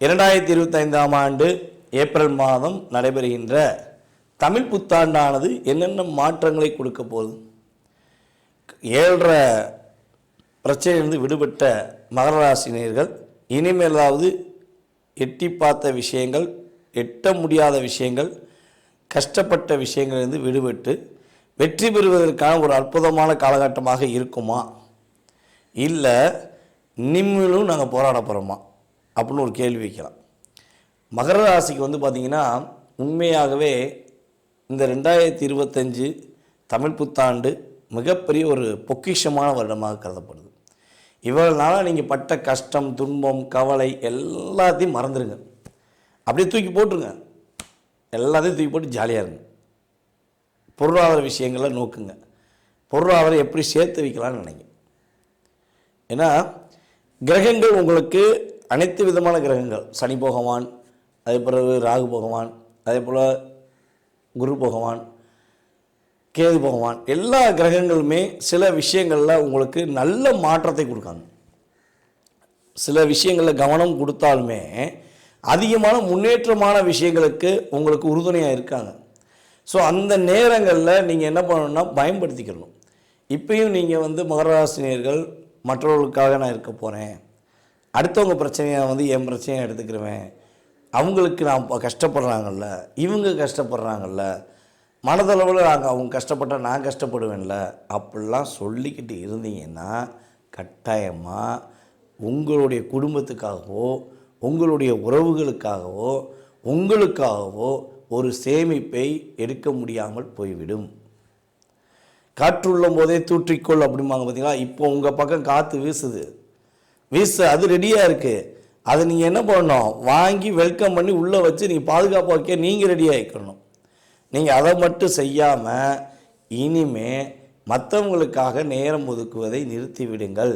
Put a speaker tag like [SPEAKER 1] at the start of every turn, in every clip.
[SPEAKER 1] இரண்டாயிரத்தி இருபத்தைந்தாம் ஆண்டு ஏப்ரல் மாதம் நடைபெறுகின்ற தமிழ் புத்தாண்டானது என்னென்ன மாற்றங்களை கொடுக்க போகுது? ஏழரை பிரச்சனையிலிருந்து விடுபட்ட மகர ராசினியர்கள் இனிமேலாவது எட்டி பார்த்த விஷயங்கள் எட்ட முடியாத விஷயங்கள் கஷ்டப்பட்ட விஷயங்களிலிருந்து விடுபட்டு வெற்றி பெறுவதற்கான ஒரு அற்புதமான காலகட்டமாக இருக்குமா? இல்லை நிம்மிலும் நாங்கள் போராட போகிறோமா அப்படின்னு ஒரு கேள்வி வைக்கலாம். மகர ராசிக்கு வந்து பார்த்திங்கன்னா உண்மையாகவே இந்த ரெண்டாயிரத்தி இருபத்தஞ்சு தமிழ் புத்தாண்டு மிகப்பெரிய ஒரு பொக்கிஷமான வருடமாக கருதப்படுது. இவ்வளவு நாளாக நீங்கள் பட்ட கஷ்டம் துன்பம் கவலை எல்லாத்தையும் மறந்துடுங்க அப்படியே தூக்கி போட்டுருங்க. எல்லாத்தையும் தூக்கி போட்டு ஜாலியாக இருங்க. பொருளாதார விஷயங்களை நோக்குங்க. பொருளாதாரம் எப்படி சேர்த்து வைக்கலாம்னு நினைங்க. ஏன்னா கிரகங்கள் உங்களுக்கு அனைத்து விதமான கிரகங்கள். சனி பகவான் அதே பிறகு ராகு பகவான் அதே போல் குரு பகவான் கேது பகவான் எல்லா கிரகங்களுமே சில விஷயங்களில் உங்களுக்கு நல்ல மாற்றத்தை கொடுக்காங்க. சில விஷயங்களில் கவனம் கொடுத்தாலுமே அதிகமான முன்னேற்றமான விஷயங்களுக்கு உங்களுக்கு உறுதுணையாக இருக்காங்க. ஸோ அந்த நேரங்களில் நீங்கள் என்ன பண்ணணும்னா பயன்படுத்திக்கணும். இப்பயும் நீங்கள் வந்து மகராசினியர்கள் மற்றவர்களுக்காக நான் இருக்க போகிறேன் அடுத்தவங்க பிரச்சனையை வந்து என் பிரச்சனையாக எடுத்துக்கிருவேன். அவங்களுக்கு நான் கஷ்டப்படுறாங்கல்ல. இவங்க கஷ்டப்படுறாங்கல்ல. மனதளவில் நாங்கள் அவங்க கஷ்டப்பட்டால் நான் கஷ்டப்படுவேன்ல. அப்படிலாம் சொல்லிக்கிட்டு இருந்தீங்கன்னா கட்டாயமாக உங்களுடைய குடும்பத்துக்காகவோ உங்களுடைய உறவுகளுக்காகவோ உங்களுக்காகவோ ஒரு சேமிப்பை எடுக்க முடியாமல் போய்விடும். காற்றுள்ளும் போதே தூற்றிக்கொள் அப்படிம்பாங்க பார்த்தீங்களா இப்போ உங்கள் பக்கம் காற்று வீசுது. விசா அது ரெடியாக இருக்குது அதை நீங்கள் என்ன பண்ணணும்? வாங்கி வெல்கம் பண்ணி உள்ளே வச்சு நீங்கள் பாதுகாப்பாக வைக்க நீங்கள் ரெடியாகிக்கணும் நீங்கள் அதை மட்டும் செய்யாமல் இனிமே மற்றவங்களுக்காக நேரம் ஒதுக்குவதை நிறுத்திவிடுங்கள்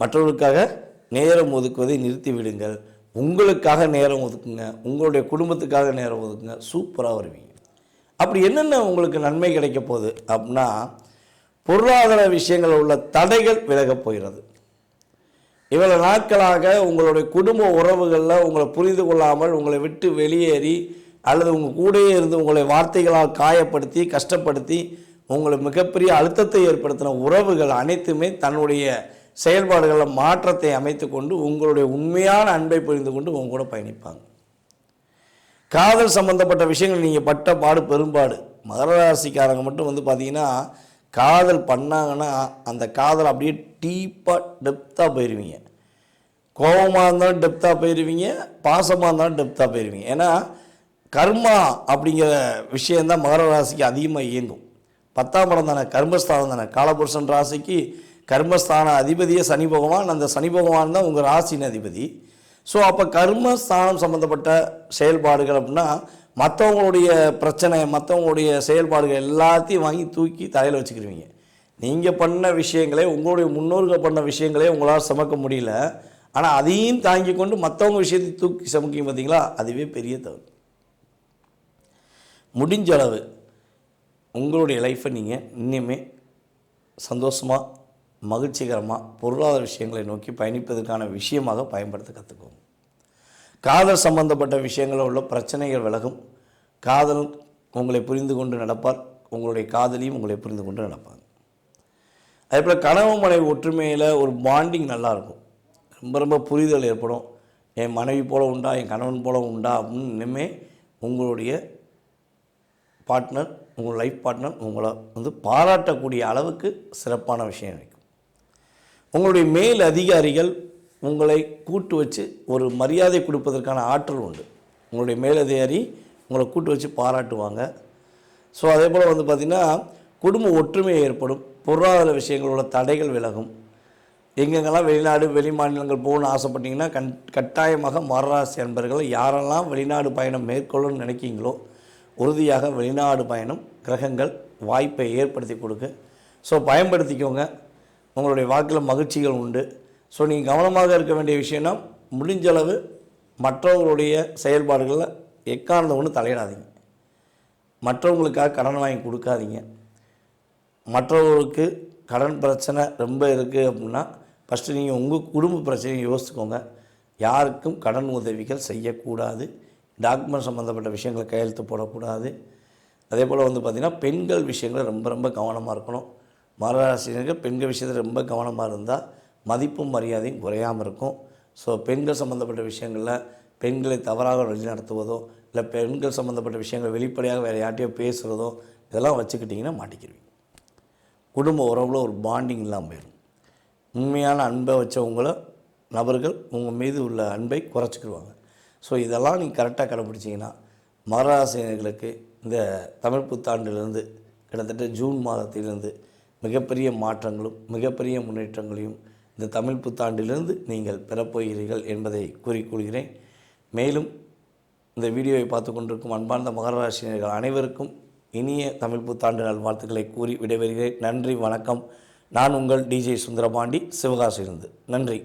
[SPEAKER 1] மற்றவர்களுக்காக நேரம் ஒதுக்குவதை நிறுத்திவிடுங்கள் உங்களுக்காக நேரம் ஒதுக்குங்க. உங்களுடைய குடும்பத்துக்காக நேரம் ஒதுக்குங்க. சூப்பராக வருவீங்க. அப்படி என்னென்ன உங்களுக்கு நன்மை கிடைக்க போகுது? அப்படின்னா பொருளாதார விஷயங்களில் உள்ள தடைகள் விலகப் போகிறது. இவ்வளவு நாட்களாக உங்களுடைய குடும்ப உறவுகளில் உங்களை புரிந்து கொள்ளாமல் உங்களை விட்டு வெளியேறி அல்லது உங்கள் கூடயே இருந்து உங்களை வார்த்தைகளால் காயப்படுத்தி கஷ்டப்படுத்தி உங்களை மிகப்பெரிய அழுத்தத்தை ஏற்படுத்தின உறவுகள் அனைத்துமே தன்னுடைய செயல்பாடுகளில் மாற்றத்தை அமைத்து கொண்டு உங்களுடைய உண்மையான அன்பை புரிந்து கொண்டு உங்க கூட பயணிப்பாங்க. காதல் சம்பந்தப்பட்ட விஷயங்கள் நீங்கள் பட்ட பாடு பெரும்பாடு. மகர ராசிக்காரங்க மட்டும் வந்து பார்த்தீங்கன்னா காதல் பண்ணாங்கன்னா அந்த காதல் அப்படியே டீப்பாக டெப்த்தாக போயிடுவீங்க கோபமாக இருந்தாலும் டெப்த்தாக போயிடுவீங்க பாசமாக இருந்தாலும் டெப்த்தாக போயிடுவீங்க ஏன்னா கர்மா அப்படிங்கிற விஷயந்தான் மகர ராசிக்கு அதிகமாக இயங்கும். பத்தாம் இடம் தானே கர்மஸ்தானம் தானே. காலபுருஷன் ராசிக்கு கர்மஸ்தான அதிபதியே சனி பகவான். அந்த சனி பகவான் தான் உங்கள் ராசியின் அதிபதி. ஸோ அப்போ கர்மஸ்தானம் சம்மந்தப்பட்ட செயல்பாடுகள் அப்படின்னா மற்றவங்களுடைய பிரச்சனை மற்றவங்களுடைய செயல்பாடுகள் எல்லாத்தையும் வாங்கி தூக்கி தலையில் வச்சுக்கிருவீங்க. நீங்கள் பண்ண விஷயங்களே உங்களுடைய முன்னோர்கள் பண்ண விஷயங்களே உங்களால் சுமக்க முடியல. ஆனால் அதையும் தாங்கி கொண்டு மற்றவங்க விஷயத்தை தூக்கி சுமக்கிங்க பார்த்தீங்களா அதுவே பெரிய தவறு. முடிஞ்ச அளவு உங்களுடைய லைஃப்பை நீங்கள் இன்னுமே சந்தோஷமாக மகிழ்ச்சிகரமாக பொருளாதார விஷயங்களை நோக்கி பயணிப்பதற்கான விஷயமாக பயன்படுத்த கற்றுக்கோங்க காதல் சம்பந்தப்பட்ட விஷயங்களில் உள்ள பிரச்சனைகள் விலகும். காதல் உங்களை புரிந்து கொண்டு நடப்பார். உங்களுடைய காதலியும் உங்களை புரிந்து கொண்டு நடப்பாங்க. அதே போல் கணவன் மனைவி ஒற்றுமையில் ஒரு பாண்டிங் நல்லாயிருக்கும் ரொம்ப ரொம்ப புரிதல் ஏற்படும். என் மனைவி போல உண்டா? என் கணவன் போல உண்டா? அப்படின்னு இனிமே உங்களுடைய பார்ட்னர் உங்கள் லைஃப் பார்ட்னர் உங்களை வந்து பாராட்டக்கூடிய அளவுக்கு சிறப்பான விஷயம் இருக்கும். உங்களுடைய மேல் அதிகாரிகள் உங்களை கூட்டு வச்சு ஒரு மரியாதை கொடுப்பதற்கான ஆற்றல் உண்டு. உங்களுடைய மேலதிகாரி உங்களை கூட்டு வச்சு பாராட்டுவாங்க. ஸோ அதே போல் வந்து பார்த்திங்கன்னா குடும்ப ஒற்றுமை ஏற்படும். பொருளாதார விஷயங்களோட தடைகள் விலகும். எங்கெங்கெல்லாம் வெளிநாடு வெளி மாநிலங்கள் போகணும்னு ஆசைப்பட்டீங்கன்னா கண் கட்டாயமாக மரராசி அன்பர்கள் யாரெல்லாம் வெளிநாடு பயணம் மேற்கொள்ளணும்னு நினைக்கிங்களோ உறுதியாக வெளிநாடு பயணம் கிரகங்கள் வாய்ப்பை ஏற்படுத்தி கொடுக்கு. ஸோ பயன்படுத்திக்கோங்க. உங்களுடைய வாக்கில் மகிழ்ச்சிகள் உண்டு. ஸோ நீங்கள் கவனமாக இருக்க வேண்டிய விஷயம்னா முடிஞ்சளவு மற்றவர்களுடைய செயல்பாடுகளில் எக்காரணத்தை ஒன்று தலையிடாதீங்க. மற்றவங்களுக்காக கடன் வாங்கி கொடுக்காதீங்க. மற்றவர்களுக்கு கடன் பிரச்சனை ரொம்ப இருக்குது அப்படின்னா ஃபஸ்ட்டு நீங்கள் உங்கள் குடும்ப பிரச்சனையை யோசிச்சுக்கோங்க. யாருக்கும் கடன் உதவிகள் செய்யக்கூடாது. டாக்குமெண்ட் சம்மந்தப்பட்ட விஷயங்களை கையெழுத்து போடக்கூடாது. அதே போல் வந்து பார்த்திங்கன்னா பெண்கள் விஷயங்களை ரொம்ப ரொம்ப கவனமாக இருக்கணும். மகராசினர்கள் பெண்கள் விஷயத்தில் ரொம்ப கவனமாக இருந்தால் மதிப்பும் மரியாதையும் குறையாமல் இருக்கும். ஸோ பெண்கள் சம்மந்தப்பட்ட விஷயங்களில் பெண்களை தவறாக வழிநடத்துவதோ இல்லை பெண்கள் சம்மந்தப்பட்ட விஷயங்கள் வெளிப்படையாக வேறு யார்ட்டையோ பேசுகிறதோ இதெல்லாம் வச்சுக்கிட்டிங்கன்னா மாட்டிக்கிடுவீங்க குடும்ப உறவில் ஒரு பாண்டிங் இல்லாமல் போயிடும் உண்மையான அன்பை வச்சவங்கள நபர்கள் உங்கள் மீது உள்ள அன்பை குறைச்சிக்கிடுவாங்க ஸோ இதெல்லாம் நீங்கள் கரெக்டாக கடைப்பிடிச்சிங்கன்னா மகராசினர்களுக்கு இந்த தமிழ் புத்தாண்டிலிருந்து கிட்டத்தட்ட ஜூன் மாதத்திலிருந்து மிகப்பெரிய மாற்றங்களும் மிகப்பெரிய முன்னேற்றங்களையும் இந்த தமிழ் புத்தாண்டிலிருந்து நீங்கள் பெறப்போகிறீர்கள் என்பதை கூறிக்கொள்கிறேன். மேலும் இந்த வீடியோவை பார்த்து கொண்டிருக்கும் அன்பார்ந்த மகராசினியர்கள் அனைவருக்கும் இனிய தமிழ் புத்தாண்டு நல்வாழ்த்துக்களை கூறி விடைபெறுகிறேன். நன்றி வணக்கம். நான் உங்கள் டிஜே சுந்தரபாண்டி சிவகாசிலிருந்து நன்றி.